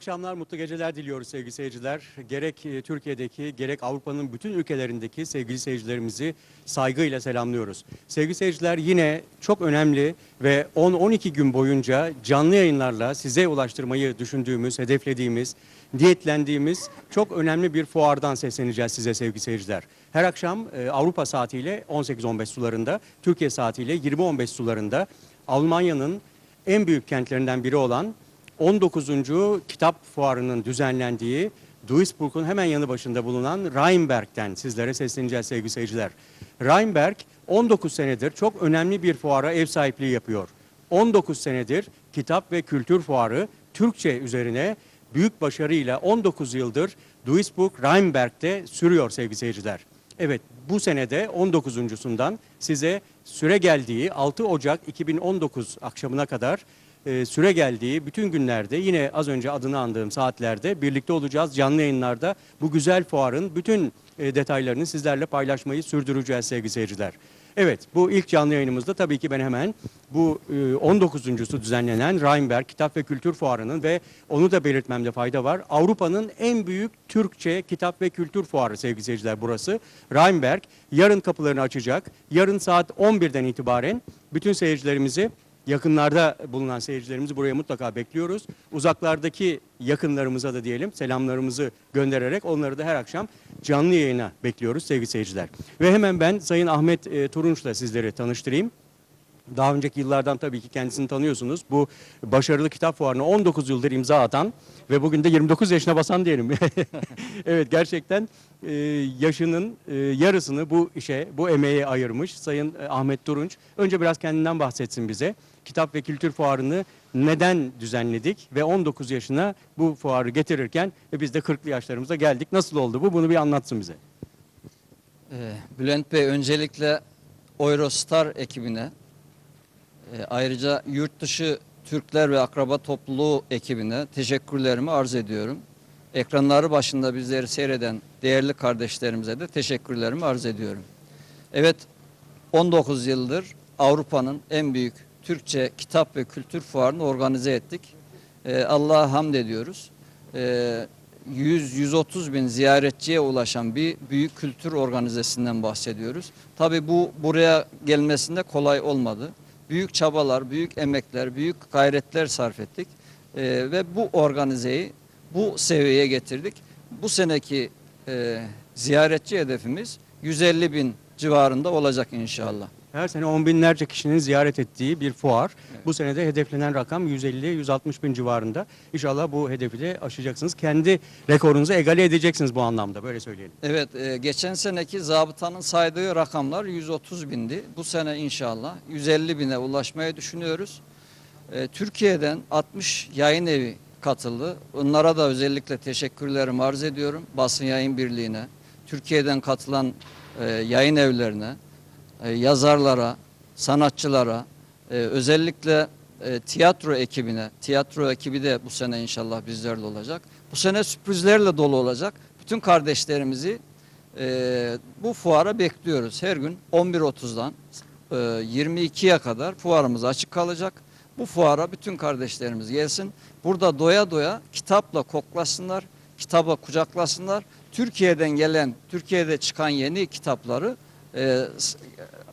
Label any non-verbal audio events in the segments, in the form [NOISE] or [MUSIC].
Akşamlar, mutlu geceler diliyoruz sevgili seyirciler. Gerek e, Türkiye'deki, gerek Avrupa'nın bütün ülkelerindeki sevgili seyircilerimizi saygıyla selamlıyoruz. Sevgili seyirciler yine çok önemli ve 10-12 gün boyunca canlı yayınlarla size ulaştırmayı düşündüğümüz, hedeflediğimiz, niyetlendiğimiz çok önemli bir fuardan sesleneceğiz size sevgili seyirciler. Her akşam e, Avrupa saatiyle 18-15 sularında, Türkiye saatiyle 20-15 sularında Almanya'nın en büyük kentlerinden biri olan 19. Kitap Fuarı'nın düzenlendiği Duisburg'un hemen yanı başında bulunan Rheinberg'ten sizlere sesleneceğiz sevgili seyirciler. Rheinberg 19 senedir çok önemli bir fuara ev sahipliği yapıyor. 19 senedir kitap ve kültür fuarı Türkçe üzerine büyük başarıyla 19 yıldır Duisburg Rheinberg'de sürüyor sevgili seyirciler. Evet bu senede 19.sundan size süre geldiği 6 Ocak 2019 akşamına kadar e, süre geldiği bütün günlerde yine az önce adını andığım saatlerde birlikte olacağız canlı yayınlarda. Bu güzel fuarın bütün e, detaylarını sizlerle paylaşmayı sürdüreceğiz sevgili seyirciler. Evet bu ilk canlı yayınımızda tabii ki ben hemen bu e, 19.sü düzenlenen Rheinberg Kitap ve Kültür Fuarı'nın ve onu da belirtmemde fayda var. Avrupa'nın en büyük Türkçe kitap ve kültür fuarı sevgili seyirciler burası. Rheinberg yarın kapılarını açacak. Yarın saat 11'den itibaren bütün seyircilerimizi yakınlarda bulunan seyircilerimizi buraya mutlaka bekliyoruz. Uzaklardaki yakınlarımıza da diyelim selamlarımızı göndererek onları da her akşam canlı yayına bekliyoruz sevgili seyirciler. Ve hemen ben Sayın Ahmet e, Turunç'la sizleri tanıştırayım. Daha önceki yıllardan tabii ki kendisini tanıyorsunuz. Bu başarılı kitap fuarına 19 yıldır imza atan ve bugün de 29 yaşına basan diyelim. [LAUGHS] evet gerçekten e, yaşının e, yarısını bu işe, bu emeğe ayırmış Sayın e, Ahmet Turunç. Önce biraz kendinden bahsetsin bize. Kitap ve Kültür Fuarı'nı neden düzenledik ve 19 yaşına bu fuarı getirirken ve biz de 40'lı yaşlarımıza geldik. Nasıl oldu bu? Bunu bir anlatsın bize. Ee, Bülent Bey öncelikle Eurostar ekibine e, ayrıca yurt dışı Türkler ve akraba topluluğu ekibine teşekkürlerimi arz ediyorum. Ekranları başında bizleri seyreden değerli kardeşlerimize de teşekkürlerimi arz ediyorum. Evet 19 yıldır Avrupa'nın en büyük Türkçe kitap ve kültür fuarını organize ettik. Ee, Allah'a hamd ediyoruz. Ee, 100-130 bin ziyaretçiye ulaşan bir büyük kültür organizesinden bahsediyoruz. Tabii bu buraya gelmesinde kolay olmadı. Büyük çabalar, büyük emekler, büyük gayretler sarf ettik. Ee, ve bu organizeyi bu seviyeye getirdik. Bu seneki e, ziyaretçi hedefimiz 150 bin civarında olacak inşallah. Her sene on binlerce kişinin ziyaret ettiği bir fuar. Bu senede hedeflenen rakam 150-160 bin civarında. İnşallah bu hedefi de aşacaksınız. Kendi rekorunuzu egale edeceksiniz bu anlamda böyle söyleyelim. Evet, e, geçen seneki zabıtanın saydığı rakamlar 130 bindi. Bu sene inşallah 150 bine ulaşmayı düşünüyoruz. E, Türkiye'den 60 yayın evi katıldı. Onlara da özellikle teşekkürlerimi arz ediyorum. Basın Yayın Birliği'ne, Türkiye'den katılan e, yayın evlerine, e, yazarlara, sanatçılara, e, özellikle e, tiyatro ekibine, tiyatro ekibi de bu sene inşallah bizlerle olacak. Bu sene sürprizlerle dolu olacak. Bütün kardeşlerimizi bu fuara bekliyoruz. Her gün 11.30'dan e, 22'ye kadar fuarımız açık kalacak. Bu fuara bütün kardeşlerimiz gelsin. Burada doya doya kitapla koklasınlar, kitaba kucaklasınlar. Türkiye'den gelen, Türkiye'de çıkan yeni kitapları e,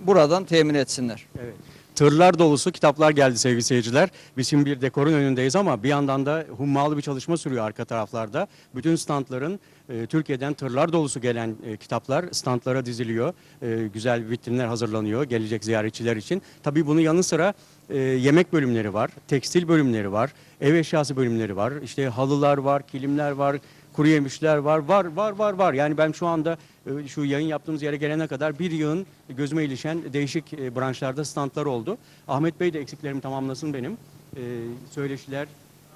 buradan temin etsinler. Evet. Tırlar dolusu kitaplar geldi sevgili seyirciler. Biz şimdi bir dekorun önündeyiz ama bir yandan da hummalı bir çalışma sürüyor arka taraflarda. Bütün standların e, Türkiye'den tırlar dolusu gelen e, kitaplar standlara diziliyor. E, güzel vitrinler hazırlanıyor gelecek ziyaretçiler için. Tabii bunun yanı sıra e, yemek bölümleri var, tekstil bölümleri var, ev eşyası bölümleri var. İşte halılar var, kilimler var, kuru yemişler var, var, var, var, var. Yani ben şu anda e, şu yayın yaptığımız yere gelene kadar bir yığın gözüme ilişen değişik e, branşlarda standlar oldu. Ahmet Bey de eksiklerimi tamamlasın benim. E, Söyleşiler,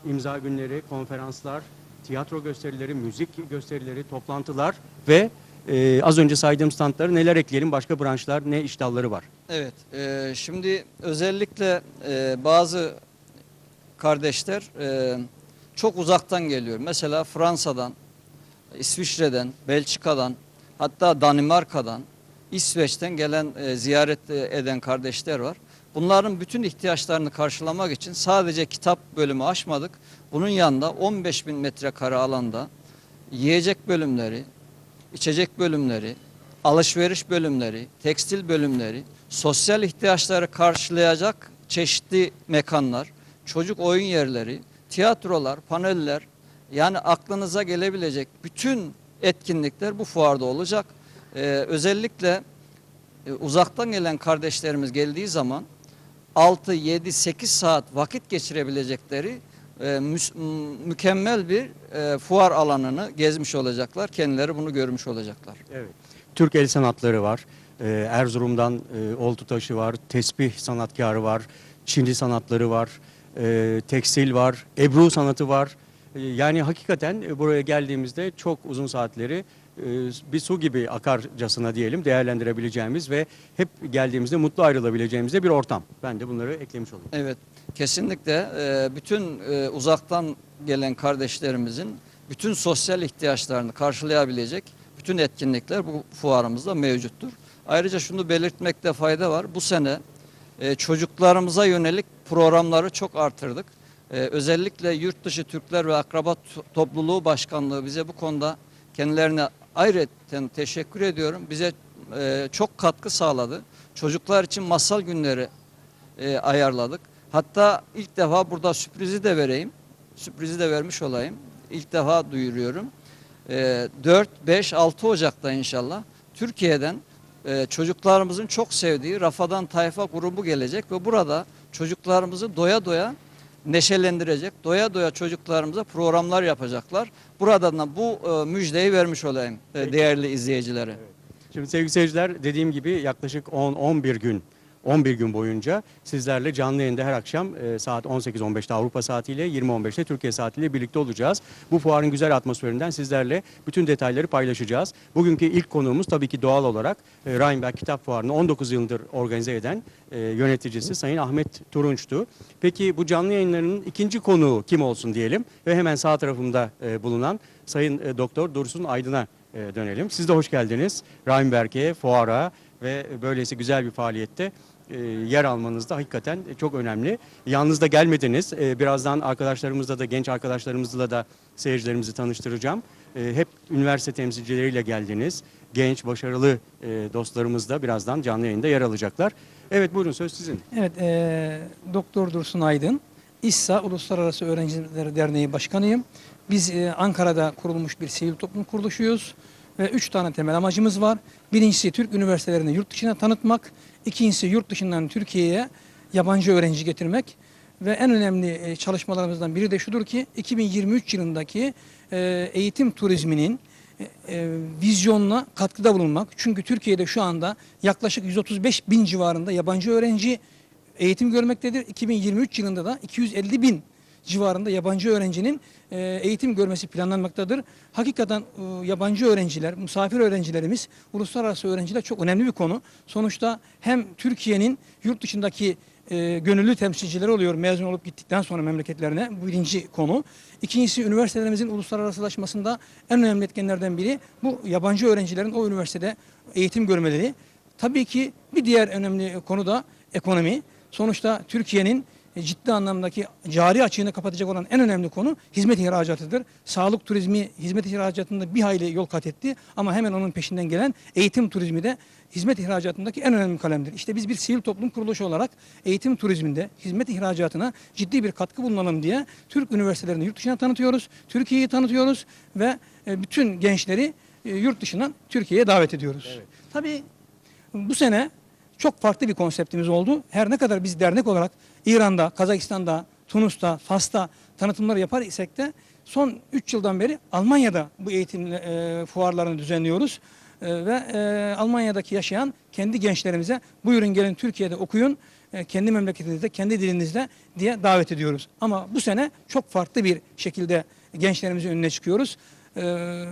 imza günleri, konferanslar, tiyatro gösterileri, müzik gösterileri, toplantılar ve az önce saydığım standları neler ekleyelim, başka branşlar ne iş dalları var. Evet, şimdi özellikle bazı kardeşler çok uzaktan geliyor. Mesela Fransa'dan, İsviçre'den, Belçika'dan, hatta Danimarka'dan, İsveç'ten gelen e, ziyaret eden kardeşler var. Bunların bütün ihtiyaçlarını karşılamak için sadece kitap bölümü açmadık. Bunun yanında 15 bin metrekare alanda yiyecek bölümleri, içecek bölümleri, alışveriş bölümleri, tekstil bölümleri, sosyal ihtiyaçları karşılayacak çeşitli mekanlar, çocuk oyun yerleri, tiyatrolar, paneller yani aklınıza gelebilecek bütün etkinlikler bu fuarda olacak. Ee, özellikle e, uzaktan gelen kardeşlerimiz geldiği zaman 6, 7, 8 saat vakit geçirebilecekleri e, müs- m- mükemmel bir e, fuar alanını gezmiş olacaklar. Kendileri bunu görmüş olacaklar. Evet. Türk el sanatları var. Ee, Erzurum'dan e, oltu taşı var, tesbih sanatkarı var, Çinli sanatları var, e, tekstil var, ebru sanatı var. E, yani hakikaten e, buraya geldiğimizde çok uzun saatleri e, bir su gibi akarcasına diyelim değerlendirebileceğimiz ve hep geldiğimizde mutlu ayrılabileceğimiz de bir ortam. Ben de bunları eklemiş olayım. Evet, kesinlikle e, bütün e, uzaktan gelen kardeşlerimizin bütün sosyal ihtiyaçlarını karşılayabilecek bütün etkinlikler bu fuarımızda mevcuttur. Ayrıca şunu belirtmekte fayda var. Bu sene e, çocuklarımıza yönelik programları çok artırdık. E, özellikle Yurt Dışı Türkler ve Akraba To- Topluluğu Başkanlığı bize bu konuda kendilerine ayrıca teşekkür ediyorum. Bize e, çok katkı sağladı. Çocuklar için masal günleri e, ayarladık. Hatta ilk defa burada sürprizi de vereyim. Sürprizi de vermiş olayım. İlk defa duyuruyorum. E, 4, 5, 6 Ocak'ta inşallah Türkiye'den e, çocuklarımızın çok sevdiği Rafadan Tayfa grubu gelecek ve burada çocuklarımızı doya doya neşelendirecek, doya doya çocuklarımıza programlar yapacaklar. Buradan da bu e, müjdeyi vermiş olayım e, değerli izleyicilere. Şimdi sevgili seyirciler dediğim gibi yaklaşık 10-11 gün 11 gün boyunca sizlerle canlı yayında her akşam e, saat 18.15'te Avrupa saatiyle 20.15'te Türkiye saatiyle birlikte olacağız. Bu fuarın güzel atmosferinden sizlerle bütün detayları paylaşacağız. Bugünkü ilk konuğumuz tabii ki doğal olarak e, Kitap Fuarı'nı 19 yıldır organize eden e, yöneticisi Sayın Ahmet Turunç'tu. Peki bu canlı yayınlarının ikinci konuğu kim olsun diyelim ve hemen sağ tarafımda e, bulunan Sayın e, Doktor Dursun Aydın'a dönelim. Siz de hoş geldiniz. Rheinberg'e, fuara ve böylesi güzel bir faaliyette e, yer almanız da hakikaten çok önemli. Yalnız da gelmediniz. E, Birazdan arkadaşlarımızla da genç arkadaşlarımızla da seyircilerimizi tanıştıracağım. E, Hep üniversite temsilcileriyle geldiniz. Genç, başarılı e, dostlarımız da birazdan canlı yayında yer alacaklar. Evet buyurun söz sizin. Evet, eee, Doktor Dursun Aydın, İSSA Uluslararası Öğrenciler Derneği Başkanıyım. Biz eee, Ankara'da kurulmuş bir sivil toplum kuruluşuyuz ve üç tane temel amacımız var. Birincisi Türk üniversitelerini yurt dışına tanıtmak, ikincisi yurt dışından Türkiye'ye yabancı öğrenci getirmek ve en önemli eee, çalışmalarımızdan biri de şudur ki 2023 yılındaki eee, eğitim turizminin e, e, vizyonuna katkıda bulunmak. Çünkü Türkiye'de şu anda yaklaşık 135 bin civarında yabancı öğrenci eğitim görmektedir. 2023 yılında da 250 bin civarında yabancı öğrencinin e, eğitim görmesi planlanmaktadır. Hakikaten e, yabancı öğrenciler, misafir öğrencilerimiz, uluslararası öğrenciler çok önemli bir konu. Sonuçta hem Türkiye'nin yurt dışındaki e, gönüllü temsilcileri oluyor mezun olup gittikten sonra memleketlerine. Bu birinci konu. İkincisi üniversitelerimizin uluslararasılaşmasında en önemli etkenlerden biri bu yabancı öğrencilerin o üniversitede eğitim görmeleri. Tabii ki bir diğer önemli konu da ekonomi. Sonuçta Türkiye'nin ciddi anlamdaki cari açığını kapatacak olan en önemli konu hizmet ihracatıdır. Sağlık turizmi hizmet ihracatında bir hayli yol kat etti ama hemen onun peşinden gelen eğitim turizmi de hizmet ihracatındaki en önemli kalemdir. İşte biz bir sivil toplum kuruluşu olarak eğitim turizminde hizmet ihracatına ciddi bir katkı bulunalım diye Türk üniversitelerini yurt dışına tanıtıyoruz. Türkiye'yi tanıtıyoruz ve e, bütün gençleri e, yurt dışından Türkiye'ye davet ediyoruz. Tabii bu sene çok farklı bir konseptimiz oldu. Her ne kadar biz dernek olarak İran'da, Kazakistan'da, Tunus'ta, Fas'ta tanıtımlar yapar isek de son 3 yıldan beri Almanya'da bu eğitim e, fuarlarını düzenliyoruz. E, ve e, Almanya'daki yaşayan kendi gençlerimize buyurun gelin Türkiye'de okuyun, e, kendi memleketinizde, kendi dilinizde diye davet ediyoruz. Ama bu sene çok farklı bir şekilde gençlerimizin önüne çıkıyoruz. Ee,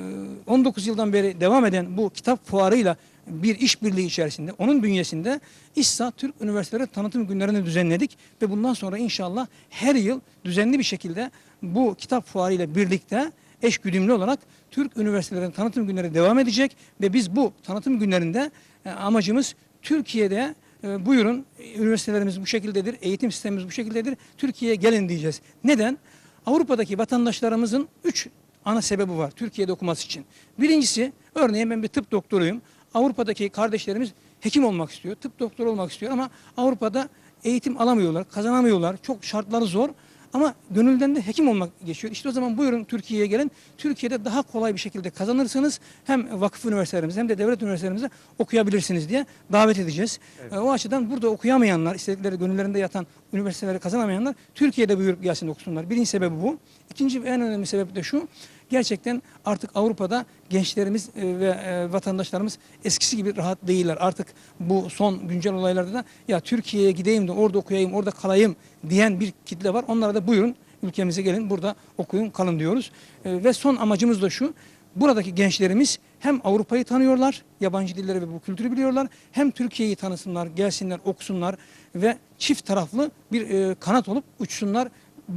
19 yıldan beri devam eden bu kitap fuarıyla bir işbirliği içerisinde, onun bünyesinde İSSA Türk Üniversiteleri Tanıtım Günlerini düzenledik ve bundan sonra inşallah her yıl düzenli bir şekilde bu kitap fuarı ile birlikte eş güdümlü olarak Türk Üniversiteleri Tanıtım Günleri devam edecek ve biz bu tanıtım günlerinde e, amacımız Türkiye'de e, buyurun üniversitelerimiz bu şekildedir, eğitim sistemimiz bu şekildedir. Türkiye'ye gelin diyeceğiz. Neden? Avrupa'daki vatandaşlarımızın üç ana sebebi var Türkiye'de okuması için. Birincisi örneğin ben bir tıp doktoruyum. Avrupa'daki kardeşlerimiz hekim olmak istiyor, tıp doktoru olmak istiyor ama Avrupa'da eğitim alamıyorlar, kazanamıyorlar. Çok şartları zor. Ama gönülden de hekim olmak geçiyor. İşte o zaman buyurun Türkiye'ye gelin. Türkiye'de daha kolay bir şekilde kazanırsınız. Hem vakıf üniversitelerimize hem de devlet üniversitelerimize okuyabilirsiniz diye davet edeceğiz. E, O açıdan burada okuyamayanlar, istedikleri gönüllerinde yatan üniversiteleri kazanamayanlar Türkiye'de buyurup gelsin okusunlar. Birinci sebebi bu. İkinci ve en önemli sebep de şu. Gerçekten artık Avrupa'da gençlerimiz e, ve e, vatandaşlarımız eskisi gibi rahat değiller. Artık bu son güncel olaylarda da ya Türkiye'ye gideyim de orada okuyayım, orada kalayım diyen bir kitle var. Onlara da buyurun ülkemize gelin burada okuyun kalın diyoruz. E, Ve son amacımız da şu. Buradaki gençlerimiz hem Avrupa'yı tanıyorlar, yabancı dilleri ve bu kültürü biliyorlar. Hem Türkiye'yi tanısınlar, gelsinler, okusunlar ve çift taraflı bir kanat olup uçsunlar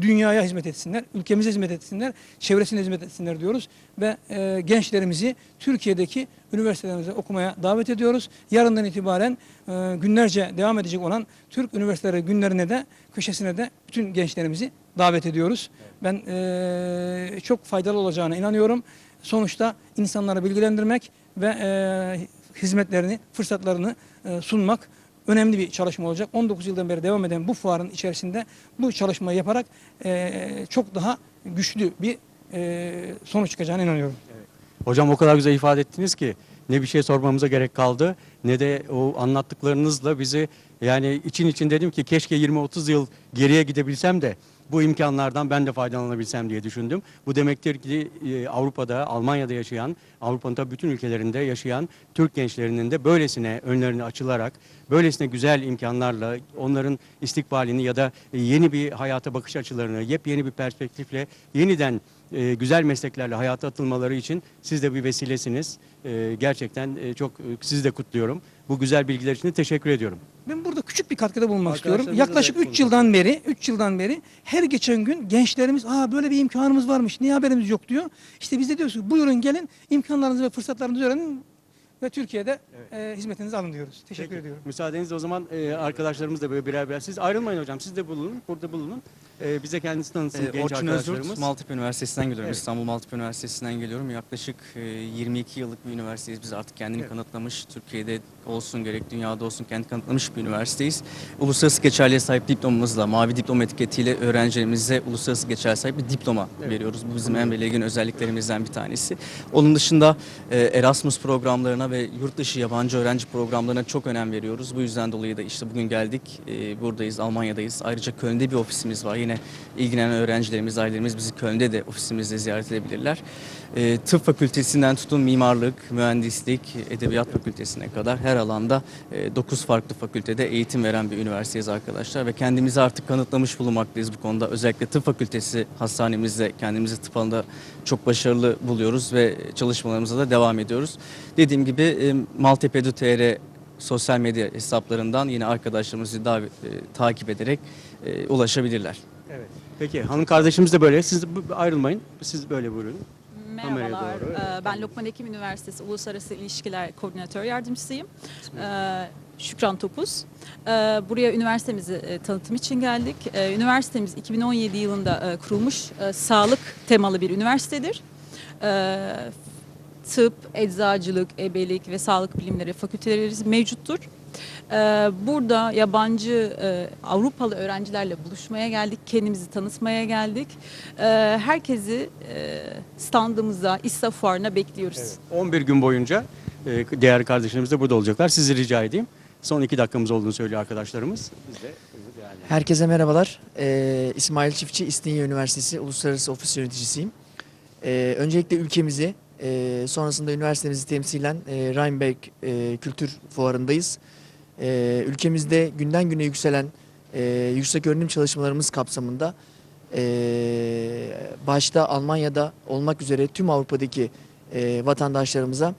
dünyaya hizmet etsinler, ülkemize hizmet etsinler, çevresine hizmet etsinler diyoruz. Ve e, gençlerimizi Türkiye'deki üniversitelerimize okumaya davet ediyoruz. Yarından itibaren e, günlerce devam edecek olan Türk Üniversiteleri günlerine de köşesine de bütün gençlerimizi davet ediyoruz. Ben e, çok faydalı olacağına inanıyorum. Sonuçta insanları bilgilendirmek ve e, hizmetlerini, fırsatlarını e, sunmak önemli bir çalışma olacak. 19 yıldan beri devam eden bu fuarın içerisinde bu çalışmayı yaparak e, çok daha güçlü bir e, sonuç çıkacağına inanıyorum. Hocam o kadar güzel ifade ettiniz ki ne bir şey sormamıza gerek kaldı ne de o anlattıklarınızla bizi yani için için dedim ki keşke 20-30 yıl geriye gidebilsem de bu imkanlardan ben de faydalanabilsem diye düşündüm. Bu demektir ki e, Avrupa'da, Almanya'da yaşayan, Avrupa'nın tabii bütün ülkelerinde yaşayan Türk gençlerinin de böylesine önlerini açılarak, böylesine güzel imkanlarla onların istikbalini ya da yeni bir hayata bakış açılarını, yepyeni bir perspektifle yeniden e, güzel mesleklerle hayata atılmaları için siz de bir vesilesiniz. E, gerçekten e, çok e, sizi de kutluyorum. Bu güzel bilgiler için teşekkür ediyorum. Ben burada küçük bir katkıda bulunmak istiyorum. Yaklaşık da 3 yıldan beri, 3 yıldan beri her geçen gün gençlerimiz aa böyle bir imkanımız varmış. Niye haberimiz yok diyor. İşte biz de diyoruz ki buyurun gelin imkanlarınızı ve fırsatlarınızı öğrenin ve Türkiye'de e, hizmetinizi alın diyoruz. Teşekkür Peki, ediyorum. Müsaadenizle o zaman e, arkadaşlarımız da böyle birer birer. Siz ayrılmayın hocam. Siz de bulunun. Burada bulunun. E, bize kendinizi tanıtsın Ee, genç Orçun arkadaşlarımız. Maltepe Üniversitesi'nden geliyorum. Evet. İstanbul Maltepe Üniversitesi'nden geliyorum. Yaklaşık e, 22 yıllık bir üniversiteyiz. Biz artık kendini Evet. kanıtlamış, Türkiye'de olsun gerek dünyada olsun kendini kanıtlamış bir üniversiteyiz. Uluslararası geçerliğe sahip diplomamızla, mavi diploma etiketiyle öğrencilerimize uluslararası geçerliğe sahip bir diploma Evet. veriyoruz. Bu bizim en belirgin özelliklerimizden bir tanesi. Onun dışında e, Erasmus programlarına ve yurt dışı yabancı öğrenci programlarına çok önem veriyoruz. Bu yüzden dolayı da işte bugün geldik, e, buradayız, Almanya'dayız. Ayrıca Köln'de bir ofisimiz var. Yine ilgilenen öğrencilerimiz, ailelerimiz bizi Köln'de de ofisimizde ziyaret edebilirler. E, tıp fakültesinden tutun mimarlık, mühendislik, edebiyat fakültesine kadar her alanda 9 farklı fakültede eğitim veren bir üniversiteyiz arkadaşlar ve kendimizi artık kanıtlamış bulunmaktayız bu konuda. Özellikle tıp fakültesi hastanemizde kendimizi tıp alanında çok başarılı buluyoruz ve çalışmalarımıza da devam ediyoruz. Dediğim gibi e, Maltepe.tr sosyal medya hesaplarından yine arkadaşlarımızı davet, e, takip ederek e, ulaşabilirler. Evet. Peki hanım kardeşimiz de böyle. Siz ayrılmayın. Siz böyle buyurun. Merhabalar. doğru, Ee. Ben Lokman Hekim Üniversitesi Uluslararası İlişkiler Koordinatör Yardımcısıyım. Ee, Şükran Topuz. Ee, Buraya üniversitemizi e, tanıtım için geldik. Ee, Üniversitemiz 2017 yılında e, kurulmuş e, sağlık temalı bir üniversitedir. Tıp, eczacılık, ebelik ve sağlık bilimleri fakültelerimiz mevcuttur. Ee, Burada yabancı e, Avrupalı öğrencilerle buluşmaya geldik, kendimizi tanıtmaya geldik. Ee, Herkesi e, standımıza, İSSA fuarına bekliyoruz. Evet. 11 gün boyunca e, değerli kardeşlerimiz de burada olacaklar. Sizi rica edeyim. Son iki dakikamız olduğunu söylüyor arkadaşlarımız. Biz de yani. Herkese merhabalar. Ee, İsmail Çiftçi, İstinye Üniversitesi Uluslararası Ofis Yöneticisiyim. Ee, öncelikle ülkemizi, e, sonrasında üniversitemizi temsilen e, Rheinberg e, Kültür Fuarı'ndayız. E, ülkemizde günden güne yükselen e, yüksek öğrenim çalışmalarımız kapsamında e, başta Almanya'da olmak üzere tüm Avrupa'daki e, vatandaşlarımıza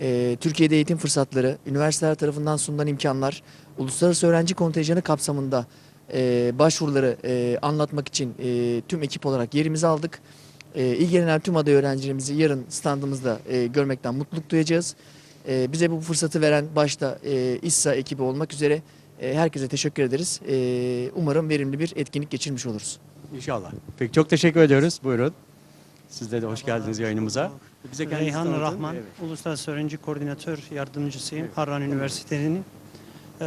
e, Türkiye'de eğitim fırsatları, üniversiteler tarafından sunulan imkanlar, uluslararası öğrenci kontenjanı kapsamında e, başvuruları e, anlatmak için e, tüm ekip olarak yerimizi aldık. E, ilgilenen tüm aday öğrencilerimizi yarın standımızda e, görmekten mutluluk duyacağız. E, bize bu fırsatı veren başta e, İSSA ekibi olmak üzere E, herkese teşekkür ederiz. E, umarım verimli bir etkinlik geçirmiş oluruz. İnşallah. Peki çok teşekkür ediyoruz. Buyurun. Siz de, de hoş geldiniz yayınımıza. Bize Reyhan. Rahman, Evet. Uluslararası Öğrenci Koordinatör Yardımcısıyım Harran Üniversitesi'nin. Ee,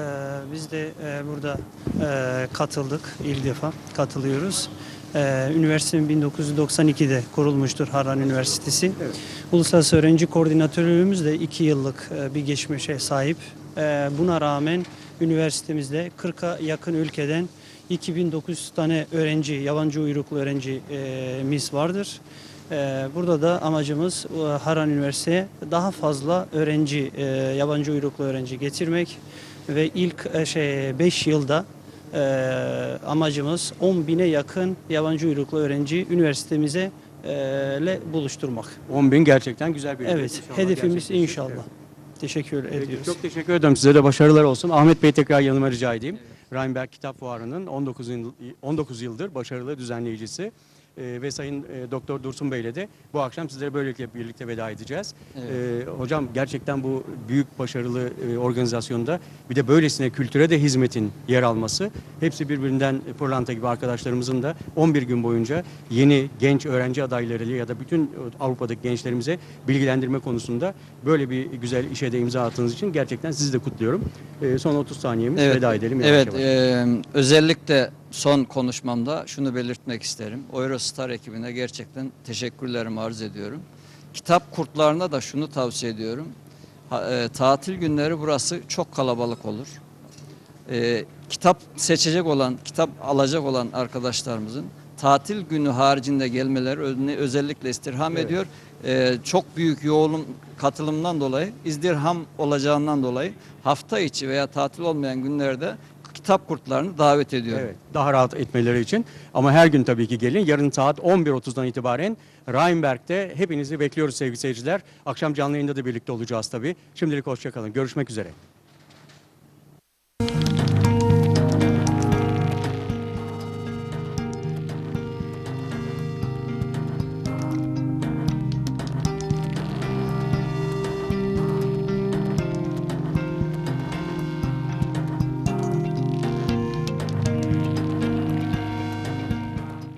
biz de e, burada e, katıldık, ilk defa katılıyoruz. Ee, üniversitenin 1992'de kurulmuştur Harran Üniversitesi. Evet. Uluslararası Öğrenci Koordinatörlüğümüz de 2 yıllık e, bir geçmişe sahip. Ee, buna rağmen üniversitemizde 40'a yakın ülkeden 2900 tane öğrenci, yabancı uyruklu öğrencimiz vardır. Ee, Burada da amacımız e, Harran Üniversitesi'ye daha fazla öğrenci, e, yabancı uyruklu öğrenci getirmek ve ilk e, şey 5 yılda e, amacımız 10 bine yakın yabancı uyruklu öğrenci üniversitemize e, ile buluşturmak. 10 bin gerçekten güzel bir. Evet, İnşallah hedefimiz inşallah. Evet. Teşekkür Peki, ediyoruz. Çok teşekkür ederim. Size de başarılar olsun. Ahmet Bey tekrar yanıma rica edeyim. Rheinberg Kitap Fuarı'nın 19, yıl- 19 yıldır başarılı düzenleyicisi. Ee, ve Sayın e, Doktor Dursun Bey ile de bu akşam sizlere böylelikle birlikte veda edeceğiz. Ee, hocam gerçekten bu büyük başarılı e, organizasyonda bir de böylesine kültüre de hizmetin yer alması hepsi birbirinden pırlanta gibi arkadaşlarımızın da 11 gün boyunca yeni genç öğrenci adaylarıyla ya da bütün Avrupa'daki gençlerimize bilgilendirme konusunda böyle bir güzel işe de imza attığınız için gerçekten sizi de kutluyorum. Ee, son 30 saniyemiz veda edelim. yavaş Evet, yavaş. e, özellikle son konuşmamda şunu belirtmek isterim. Eurostar ekibine gerçekten teşekkürlerimi arz ediyorum. Kitap kurtlarına da şunu tavsiye ediyorum. Ha- e, tatil günleri burası çok kalabalık olur. E, kitap seçecek olan, kitap alacak olan arkadaşlarımızın tatil günü haricinde gelmeleri özellikle istirham Evet. ediyor. E, çok büyük yoğunluk katılımdan dolayı, izdirham olacağından dolayı hafta içi veya tatil olmayan günlerde kitap kurtlarını davet ediyorum. Evet, daha rahat etmeleri için. Ama her gün tabii ki gelin. Yarın saat 11.30'dan itibaren Rheinberg'de hepinizi bekliyoruz sevgili seyirciler. Akşam canlı yayında da birlikte olacağız tabii. Şimdilik hoşçakalın. Görüşmek üzere.